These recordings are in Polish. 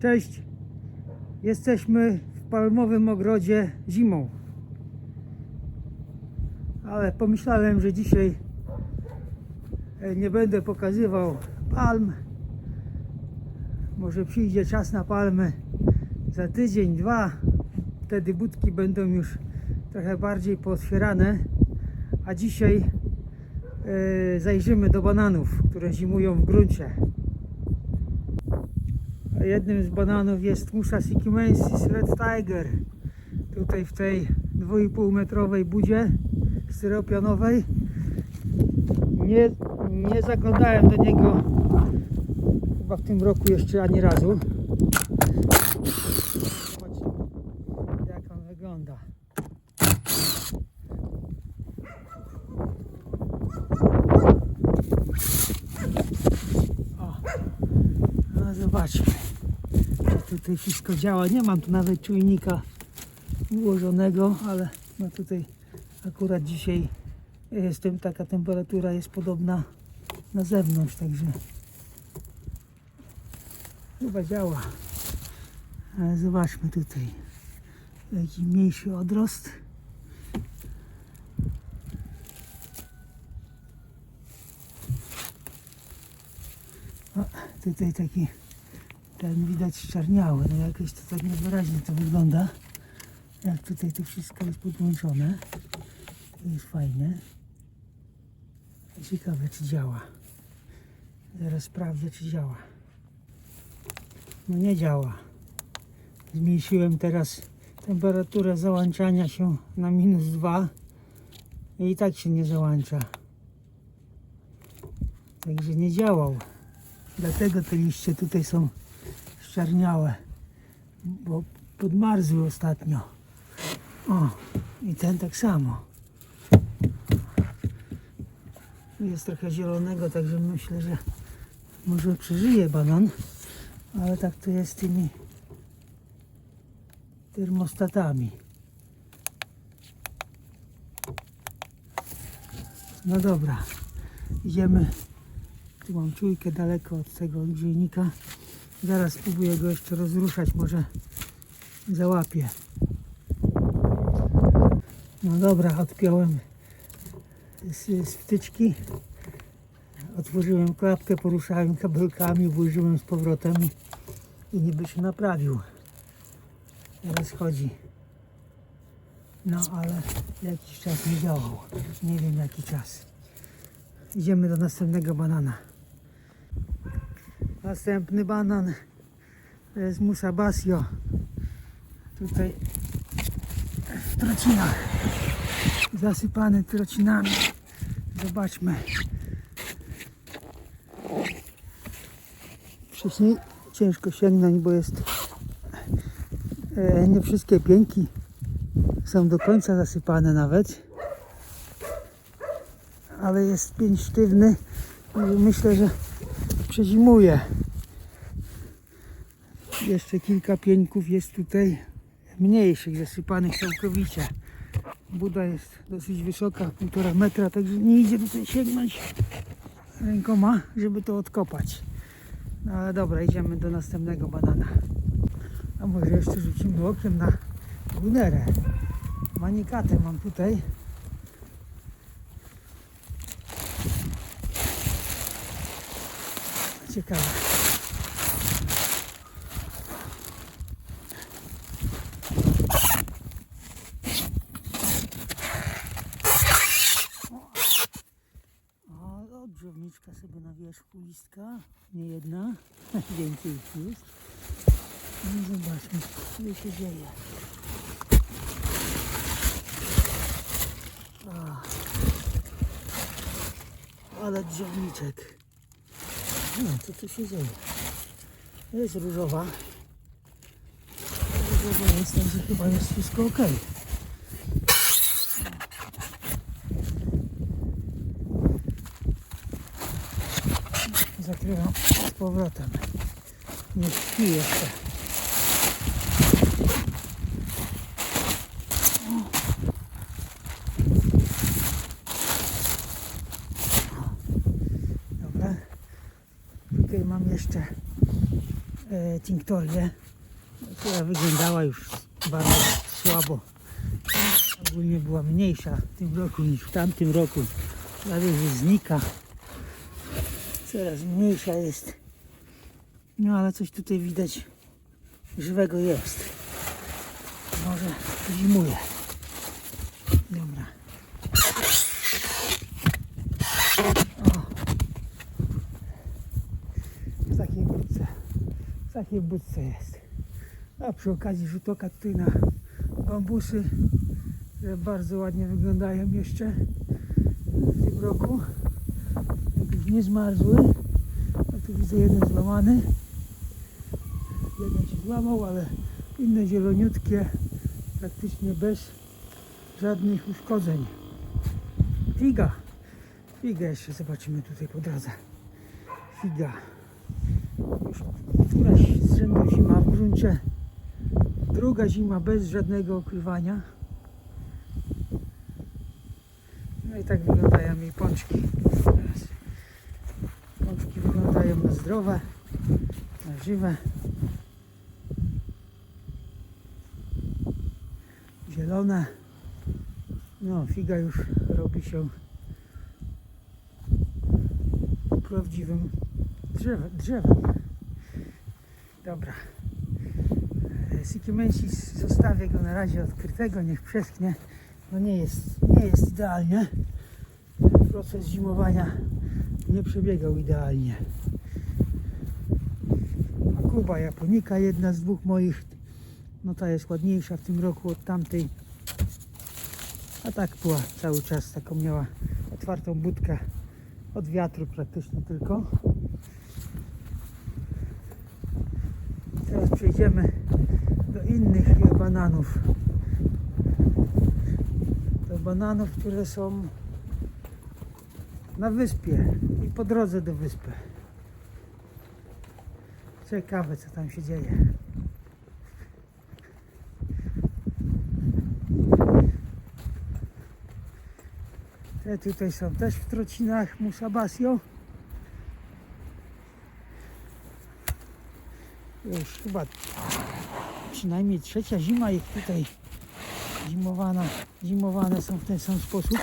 Cześć. Jesteśmy w palmowym ogrodzie zimą. Ale pomyślałem, że dzisiaj e, nie będę pokazywał palm. Może przyjdzie czas na palmy za tydzień, dwa. Wtedy budki będą już trochę bardziej pootwierane. A dzisiaj e, zajrzymy do bananów, które zimują w gruncie. Jednym z bananów jest Musha Sikimensis Red Tiger. Tutaj w tej 2,5 metrowej budzie styropianowej. Nie, nie zaglądałem do niego chyba w tym roku jeszcze ani razu. Zobaczcie jak on wygląda. O, no zobaczmy. Jak Tutaj wszystko działa. Nie mam tu nawet czujnika ułożonego, ale no tutaj akurat dzisiaj jest tym, taka temperatura jest podobna na zewnątrz, także chyba działa. Ale zobaczmy tutaj jaki mniejszy odrost. Tutaj taki ten widać czarniały, no jakoś to tak niewyraźnie to wygląda. Jak tutaj to wszystko jest podłączone. To jest fajne. Ciekawe czy działa. Zaraz sprawdzę czy działa. No nie działa. Zmniejszyłem teraz temperaturę załączania się na minus 2 i tak się nie załącza. Także nie działał. Dlatego te liście tutaj są szczarniałe, bo podmarzły ostatnio. O, i ten tak samo. Jest trochę zielonego, także myślę, że może przeżyje banan, ale tak to jest tymi termostatami. No dobra, idziemy. Tu mam czujkę daleko od tego grzejnika. Zaraz spróbuję go jeszcze rozruszać, może załapię. No dobra, odpiąłem z, z wtyczki. Otworzyłem klapkę, poruszałem kabelkami, włożyłem z powrotem i, niby się naprawił. Teraz chodzi. No ale jakiś czas nie działał. Nie wiem jaki czas. Idziemy do następnego banana. Następny banan to jest Musa Basio. Tutaj w trocinach. Zasypany trocinami. Zobaczmy. Wcześniej ciężko sięgnąć, bo jest e, nie wszystkie pięki są do końca zasypane nawet. Ale jest pięć sztywny myślę, że przezimuje. Jeszcze kilka pieńków jest tutaj mniejszych, zasypanych całkowicie. Buda jest dosyć wysoka, półtora metra, także nie idzie tutaj sięgnąć rękoma, żeby to odkopać. No ale dobra, idziemy do następnego banana. A może jeszcze rzucimy okiem na gunerę. Manikatę mam tutaj. Ciekawe. O, o, drzewniczka sobie na wierzchu listka. Nie jedna. Więcej ich jest. No zobaczmy, co się dzieje. O. Ale drzewniczek. No, co tu się dzieje? Jest różowa. Różowa jest, także chyba jest wszystko ok. Zakrywam z powrotem. Nie śpi jeszcze. Dobra. Tutaj mam jeszcze e, która wyglądała już bardzo słabo. Ogólnie była mniejsza w tym roku niż w tamtym roku. Prawie że znika. Coraz mniejsza jest. No ale coś tutaj widać żywego jest. Może zimuje. Dobra. O. W takiej budce. W takiej budce jest. A przy okazji rzut oka tutaj na bambusy, które bardzo ładnie wyglądają jeszcze w tym roku. Nie zmarzły. A tu widzę jeden złamany. Jeden się złamał, ale inne zieloniutkie, praktycznie bez żadnych uszkodzeń. Figa. Figa jeszcze zobaczymy tutaj po drodze. Figa. Już któraś z rzędu zima w gruncie. Druga zima bez żadnego okrywania. No i tak wyglądają jej pączki. Teraz. Wyglądają na zdrowe, na żywe. Zielone. No, figa już robi się prawdziwym drzewem. drzewem. Dobra. Sikimensis zostawię go na razie odkrytego, niech przeschnie. No nie jest, nie jest idealnie. Proces zimowania nie przebiegał idealnie. A Kuba Japonika, jedna z dwóch moich, no ta jest ładniejsza w tym roku od tamtej. A tak była cały czas, taką miała otwartą budkę od wiatru praktycznie tylko. Teraz przejdziemy do innych bananów. Do bananów, które są na wyspie i po drodze do wyspy. Ciekawe co tam się dzieje. Te tutaj są też w trocinach Musabasio. Już chyba przynajmniej trzecia zima ich tutaj zimowana, zimowane są w ten sam sposób.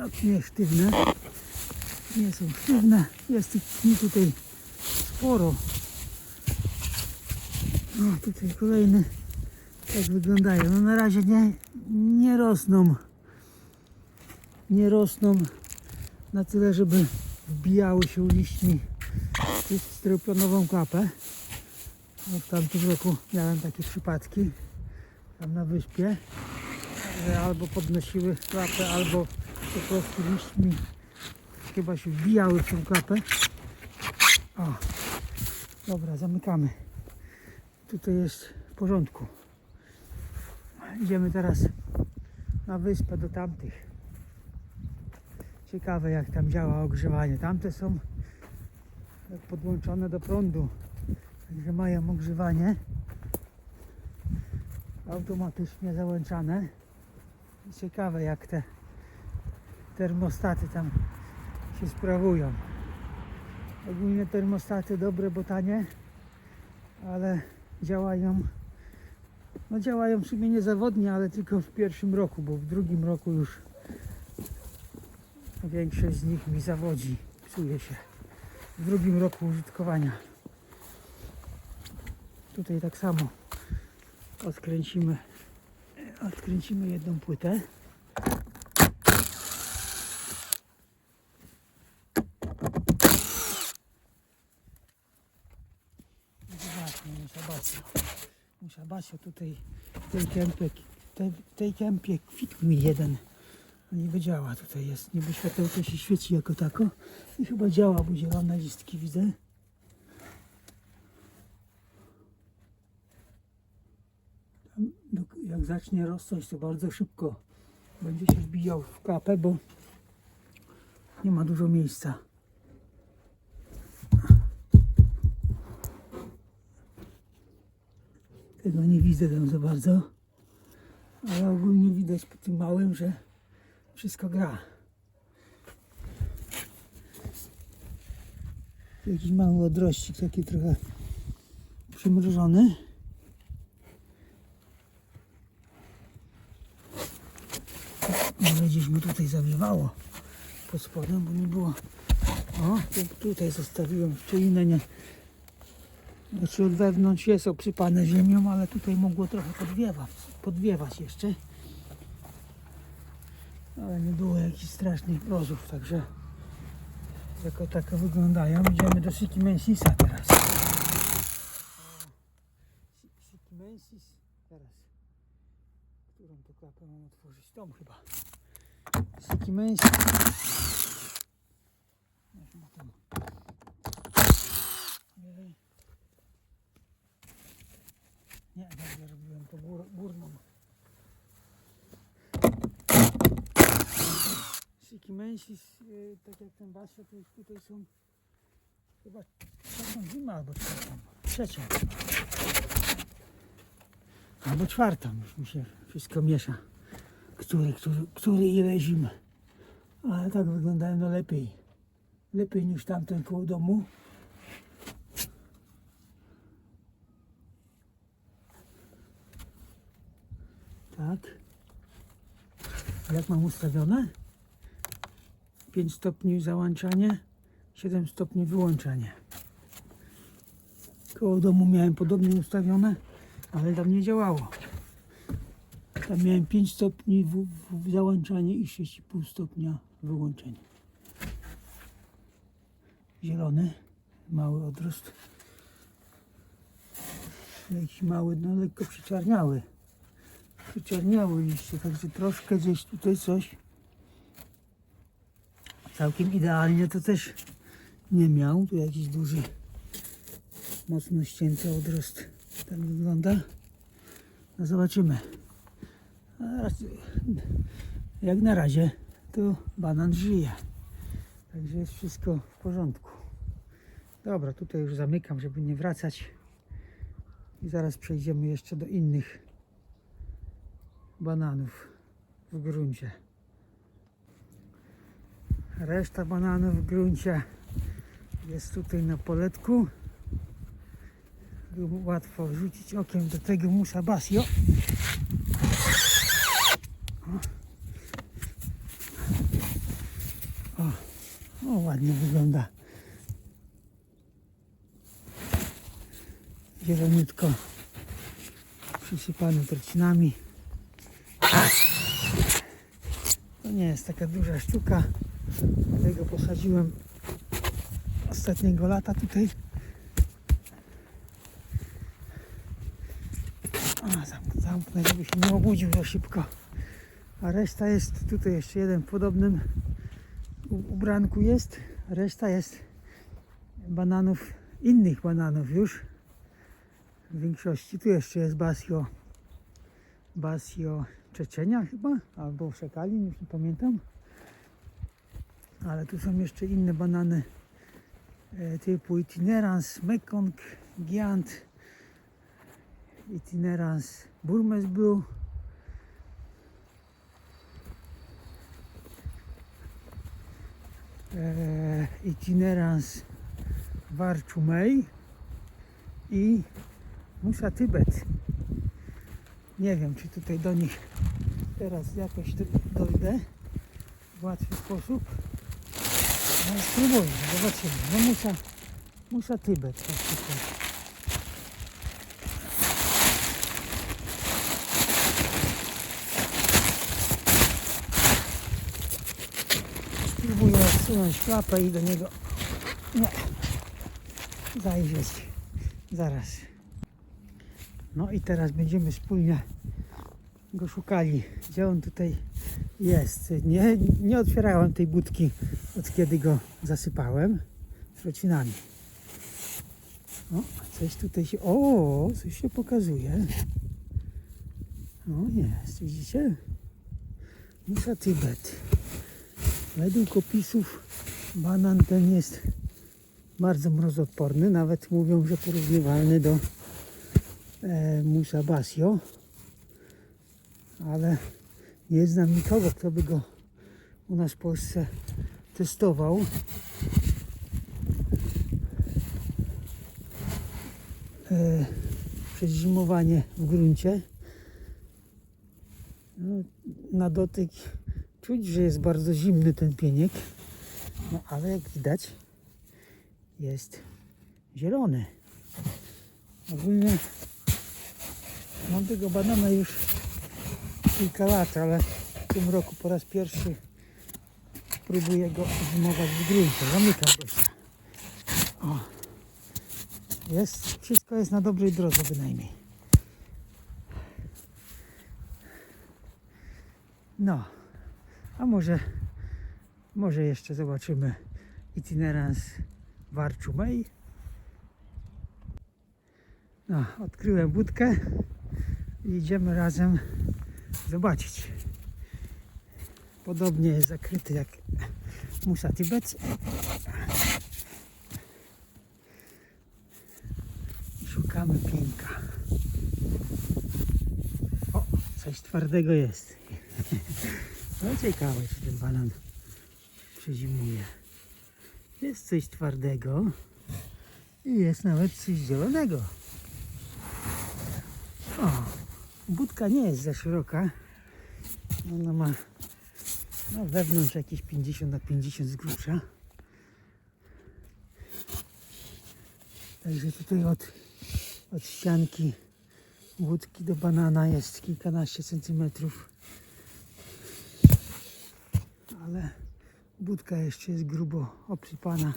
Tak, nie sztywne. Nie są sztywne. Jest ich tutaj sporo. No tutaj kolejny. Tak wyglądają. No na razie nie, nie rosną. Nie rosną na tyle, żeby wbijały się liśćmi w styropianową klapę. No w tamtym roku miałem takie przypadki tam na wyspie, że albo podnosiły klapę, albo po prostu liśćmi chyba się wbijały w tą klapę. O, dobra, zamykamy. Tutaj jest w porządku. Idziemy teraz na wyspę do tamtych. Ciekawe jak tam działa ogrzewanie. Tamte są podłączone do prądu, także mają ogrzewanie automatycznie załączane. Ciekawe jak te termostaty tam się sprawują. Ogólnie termostaty dobre, bo tanie, ale działają no działają w sumie niezawodnie, ale tylko w pierwszym roku, bo w drugim roku już większość z nich mi zawodzi, psuje się. W drugim roku użytkowania. Tutaj tak samo odkręcimy, odkręcimy jedną płytę. Zobaczmy, Musa Basio. Musa Basio tutaj tej kępie, tej, tej kępie kwitł mi jeden. No niby działa tutaj jest, niby światełko się świeci jako tako i chyba działa, bo zielone listki widzę. Tam, do- jak zacznie rosnąć, to bardzo szybko będzie się wbijał w klapę, bo nie ma dużo miejsca. Tego nie widzę tam za bardzo. Ale ogólnie widać po tym małym, że wszystko gra. Jakiś mały odrościk, taki trochę przymrożony. Może gdzieś mu tutaj zawiewało pod spodem, bo nie było. O, tu, tutaj zostawiłem szczelinę, nie. Znaczy od wewnątrz jest obsypane ziemią, ale tutaj mogło trochę podwiewać, podwiewać jeszcze. Ale nie było jakichś strasznych mrozów, także jako tak wyglądają. Idziemy do Sikimensisa teraz. Sikimensis, teraz. Którą to klapę mam otworzyć? Tą chyba. Sikimensis. Aż ma tam. Jej. Nie, dobrze robiłem to gór, górną. Sikimensis, y, tak jak ten basio, to już tutaj są chyba trzecią zimę albo czwartą. Trzecią. Albo czwartą, już mi się wszystko miesza. Który, który, który ile zim. Ale tak wyglądają no lepiej. Lepiej niż tamten koło domu. Tak. Jak mam ustawione? 5 stopni załączanie, 7 stopni wyłączanie. Koło domu miałem podobnie ustawione, ale tam nie działało. Tam miałem 5 stopni w, w załączanie i 6,5 stopnia wyłączenie. Zielony, mały odrost. Jakiś mały, no lekko przyczarniały. Przyczarniały liście, także troszkę gdzieś tutaj coś. Całkiem idealnie to też nie miał. Tu jakiś duży, mocno ścięty odrost. Tak wygląda. No zobaczymy. Jak na razie to banan żyje. Także jest wszystko w porządku. Dobra, tutaj już zamykam, żeby nie wracać. I zaraz przejdziemy jeszcze do innych bananów w gruncie. Reszta bananów w gruncie jest tutaj na poletku. Łatwo rzucić okiem do tego musa basio. O, o ładnie wygląda. Zieloniutko przysypany trocinami. To nie jest taka duża sztuka. Tego posadziłem ostatniego lata tutaj. A, zamk- zamknę, żeby się nie obudził za szybko. A reszta jest, tutaj jeszcze jeden w podobnym ubranku jest. Reszta jest bananów, innych bananów już. W większości. Tu jeszcze jest basio, basio Czeczenia chyba, albo Szekalin, już nie pamiętam. Ale tu są jeszcze inne banany e, typu Itinerans, Mekong, Giant, Itinerans Burmese Blue. Itinerans Warczumej i Musa Tybet. Nie wiem, czy tutaj do nich teraz jakoś do- dojdę w łatwy sposób. No spróbuję, zobaczymy. No Musa, Musa Tybet na. Spróbuję odsunąć klapę i do niego nie zajrzeć. Zaraz. No i teraz będziemy wspólnie go szukali. Gdzie on tutaj jest? Nie, nie otwierałem tej budki od kiedy go zasypałem trocinami. O, coś tutaj się. O, coś się pokazuje. O, jest, widzicie? Musa Tybet. Według opisów banan ten jest bardzo mrozoodporny. Nawet mówią, że porównywalny do Musa Basio. ale nie znam nikogo, kto by go u nas w Polsce testował. E, przez zimowanie w gruncie. No, na dotyk czuć, że jest bardzo zimny ten pieniek, no ale jak widać jest zielony. Ogólnie mam tego banana już kilka lat, ale w tym roku po raz pierwszy próbuję go zimować w gruncie. Zamykam go się. O. Jest, wszystko jest na dobrej drodze bynajmniej. No, a może, może jeszcze zobaczymy itinerans Warczu Mej. No, odkryłem budkę i idziemy razem zobaczyć. Podobnie jest zakryty jak Musa Tibet. Szukamy pieńka. O, coś twardego jest. No ciekawe, czy ten banan przezimuje. Jest coś twardego i jest nawet coś zielonego. O, budka nie jest za szeroka. Ona ma no, wewnątrz jakieś 50 na 50 z grubsza. Także tutaj od, od ścianki łódki do banana jest kilkanaście centymetrów. Ale budka jeszcze jest grubo obsypana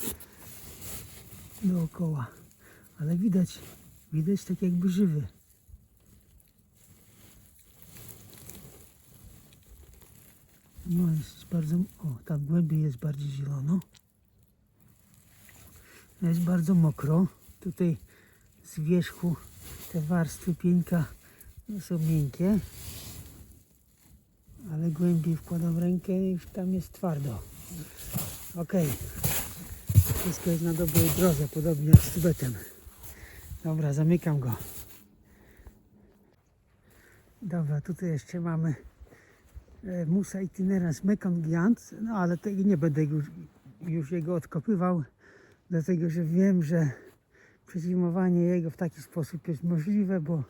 dookoła. Ale widać, widać tak jakby żywy. No jest bardzo, o tam głębiej jest bardziej zielono. Jest bardzo mokro. Tutaj z wierzchu te warstwy pieńka są miękkie. Ale głębiej wkładam rękę i tam jest twardo. Ok. Wszystko jest na dobrej drodze, podobnie jak z Tybetem. Dobra, zamykam go. Dobra, tutaj jeszcze mamy Musa itinerans Mekong no ale tego nie będę już, już jego odkopywał, dlatego że wiem, że przezimowanie jego w taki sposób jest możliwe, bo e,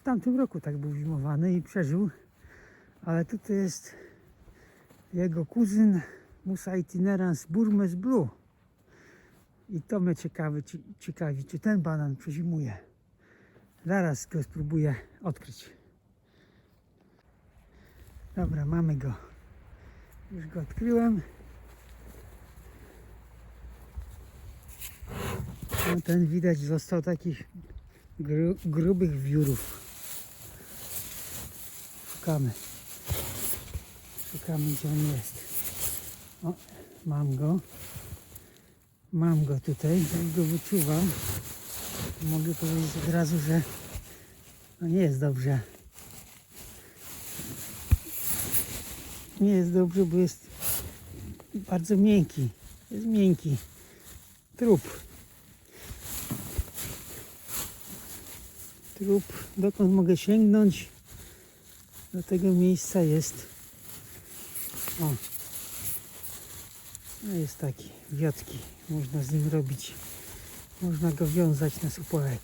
w tamtym roku tak był zimowany i przeżył, ale tutaj jest jego kuzyn Musa itinerans Burmes Blue i to mnie ciekawi, ci- ciekawi, czy ten banan przezimuje. Zaraz go spróbuję odkryć. Dobra, mamy go. Już go odkryłem. No, ten widać został takich gru, grubych wiórów. Szukamy. Szukamy gdzie on jest. O, mam go. Mam go tutaj, już go wyczuwam. Mogę powiedzieć od razu, że no nie jest dobrze. Nie jest dobrze, bo jest bardzo miękki. Jest miękki. Trup. Trup. Dokąd mogę sięgnąć? Do tego miejsca jest. O. No jest taki. Wiotki. Można z nim robić. Można go wiązać na supołek.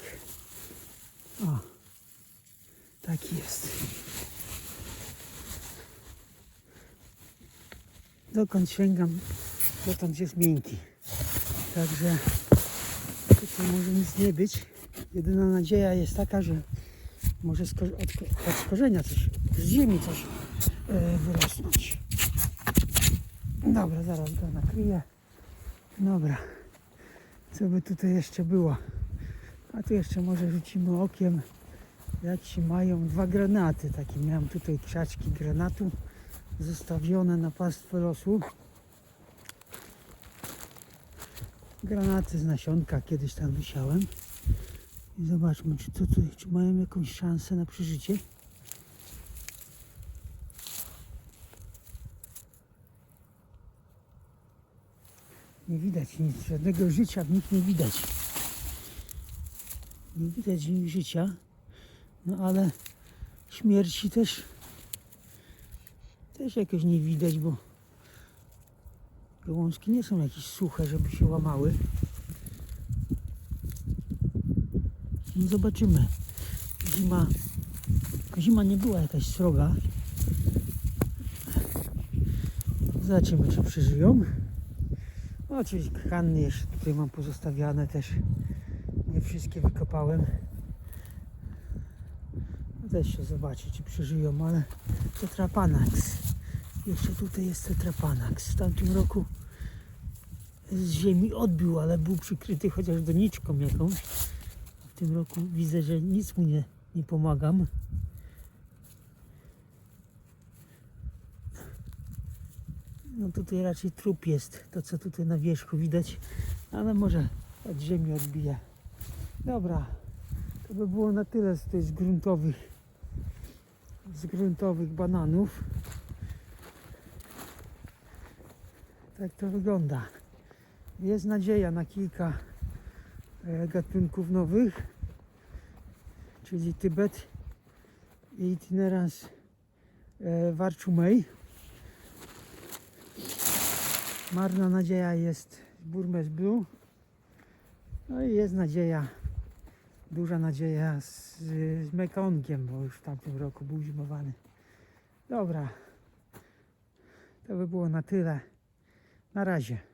O. Taki jest. Dokąd sięgam, dotąd jest miękki. Także tutaj może nic nie być. Jedyna nadzieja jest taka, że może z od, od korzenia coś, z ziemi coś e, wyrosnąć. Dobra, zaraz go nakryję. Dobra. Co by tutaj jeszcze było? A tu jeszcze może rzucimy okiem, jak się mają dwa granaty. Takie miałem tutaj krzaczki granatu zostawione na pastwę losu. Granaty z nasionka kiedyś tam wysiałem. I zobaczmy, czy, to, tutaj- czy mają jakąś szansę na przeżycie. Nie widać nic, żadnego życia w nich nie widać. Nie widać w nich życia, no ale Śmierci też też jakoś nie widać, bo gałązki nie są jakieś suche, żeby się łamały. No zobaczymy. Zima, zima nie była jakaś sroga. Zobaczymy, czy przeżyją. No, oczywiście kanny jeszcze tutaj mam pozostawiane też. Nie wszystkie wykopałem. Też się zobaczy, czy przeżyją, ale Tetrapanax. Jeszcze tutaj jest Tetrapanax. W tamtym roku z ziemi odbił, ale był przykryty chociaż doniczką jakąś. W tym roku widzę, że nic mu nie, nie pomagam. No tutaj raczej trup jest, to co tutaj na wierzchu widać, ale może od ziemi odbija. Dobra, to by było na tyle z tych gruntowych, z gruntowych bananów. Tak to wygląda. Jest nadzieja na kilka e, gatunków nowych, czyli Tybet i itinerans e, Warczumej. Marna nadzieja jest Burmese Blue. No i jest nadzieja, duża nadzieja z, z Mekongiem, bo już w tamtym roku był zimowany. Dobra, to by było na tyle. Na razie.